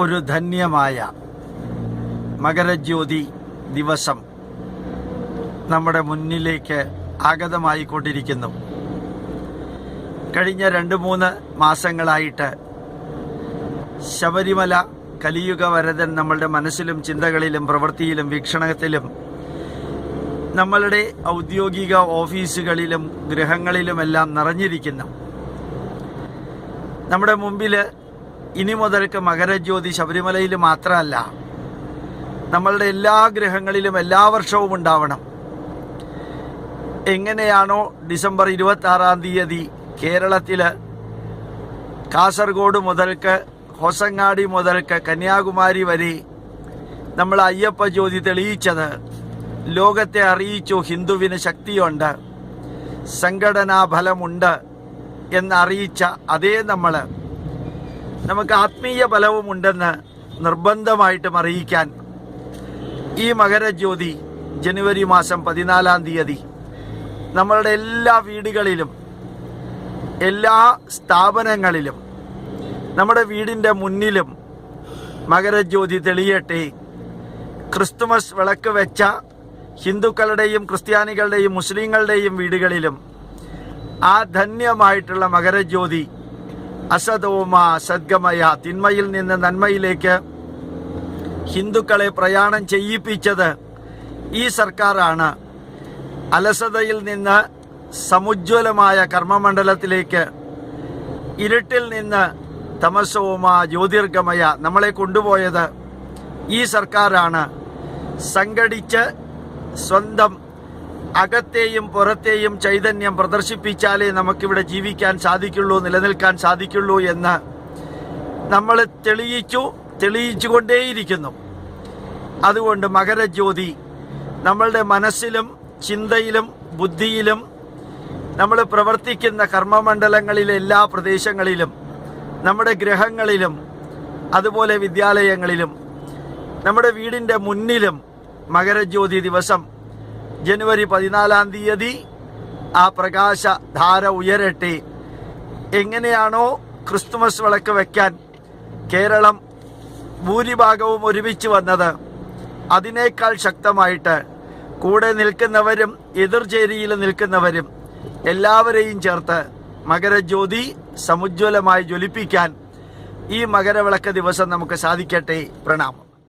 ഒരു ധന്യമായ മകരജ്യോതി ദിവസം നമ്മുടെ മുന്നിലേക്ക് ആഗതമായിക്കൊണ്ടിരിക്കുന്നു. കഴിഞ്ഞ രണ്ട് മൂന്ന് മാസങ്ങളായിട്ട് ശബരിമല കലിയുഗ വരതൻ നമ്മളുടെ മനസ്സിലും ചിന്തകളിലും പ്രവൃത്തിയിലും വീക്ഷണത്തിലും നമ്മളുടെ ഔദ്യോഗിക ഓഫീസുകളിലും ഗൃഹങ്ങളിലുമെല്ലാം നിറഞ്ഞിരിക്കുന്നു. നമ്മുടെ മുമ്പിൽ ഇനി മുതൽക്ക് മകരജ്യോതി ശബരിമലയിൽ മാത്രമല്ല നമ്മളുടെ എല്ലാ ഗ്രഹങ്ങളിലും എല്ലാ വർഷവും ഉണ്ടാവണം. എങ്ങനെയാണോ ഡിസംബർ ഇരുപത്തി ആറാം തീയതി കേരളത്തിൽ കാസർഗോഡ് മുതൽക്ക് ഹൊസങ്ങാടി മുതൽക്ക് കന്യാകുമാരി വരെ നമ്മൾ അയ്യപ്പ ജ്യോതി തെളിയിച്ചത് ലോകത്തെ അറിയിച്ചു ഹിന്ദുവിന് ശക്തിയുണ്ട് സംഘടനാ ഫലമുണ്ട് എന്നറിയിച്ച അതേ നമ്മൾ നമുക്ക് ആത്മീയ ബലവുമുണ്ടെന്ന് നിർബന്ധമായിട്ടും അറിയിക്കാൻ ഈ മകരജ്യോതി ജനുവരി മാസം പതിനാലാം തീയതി നമ്മളുടെ എല്ലാ വീടുകളിലും എല്ലാ സ്ഥാപനങ്ങളിലും നമ്മുടെ വീടിന്റെ മുന്നിലും മകരജ്യോതി തെളിയട്ടെ. ക്രിസ്തുമസ് വിളക്ക് വെച്ച ഹിന്ദുക്കളുടെയും ക്രിസ്ത്യാനികളുടെയും മുസ്ലിങ്ങളുടെയും വീടുകളിലും ആ ധന്യമായിട്ടുള്ള മകരജ്യോതി അസതോമ സദ്ഗമയ തിന്മയിൽ നിന്ന് നന്മയിലേക്ക് ഹിന്ദുക്കളെ പ്രയാണം ചെയ്യിപ്പിച്ചത് ഈ സർക്കാരാണ്. അലസതയിൽ നിന്ന് സമുജ്വലമായ കർമ്മമണ്ഡലത്തിലേക്ക് ഇരുട്ടിൽ നിന്ന് തമസോമ ജ്യോതിർഗമയ നമ്മളെ കൊണ്ടുപോയത് ഈ സർക്കാരാണ്. സംഘടിച്ച് സ്വന്തം അകത്തെയും പുറത്തെയും ചൈതന്യം പ്രദർശിപ്പിച്ചാലേ നമുക്കിവിടെ ജീവിക്കാൻ സാധിക്കുള്ളൂ നിലനിൽക്കാൻ സാധിക്കുള്ളൂ എന്ന് നമ്മൾ തെളിയിച്ചു തെളിയിച്ചുകൊണ്ടേയിരിക്കുന്നു. അതുകൊണ്ട് മകരജ്യോതി നമ്മളുടെ മനസ്സിലും ചിന്തയിലും ബുദ്ധിയിലും നമ്മൾ പ്രവർത്തിക്കുന്ന കർമ്മമണ്ഡലങ്ങളിലെ എല്ലാ പ്രദേശങ്ങളിലും നമ്മുടെ ഗ്രഹങ്ങളിലും അതുപോലെ വിദ്യാലയങ്ങളിലും നമ്മുടെ വീടിന്റെ മുന്നിലും മകരജ്യോതി ദിവസം ജനുവരി പതിനാലാം തീയതി ആ പ്രകാശ ധാര ഉയരട്ടെ. എങ്ങനെയാണോ ക്രിസ്തുമസ് വിളക്ക് വയ്ക്കാൻ കേരളം ഭൂരിഭാഗവും ഒരുമിച്ച് വന്നത്. അതിനേക്കാൾ ശക്തമായിട്ട് കൂടെ നിൽക്കുന്നവരും എതിർചേരിയിൽ നിൽക്കുന്നവരും എല്ലാവരെയും ചേർത്ത് മകരജ്യോതി സമുജ്വലമായി ജ്വലിപ്പിക്കാൻ ഈ മകരവിളക്ക് ദിവസം നമുക്ക് സാധിക്കട്ടെ. പ്രണാമം.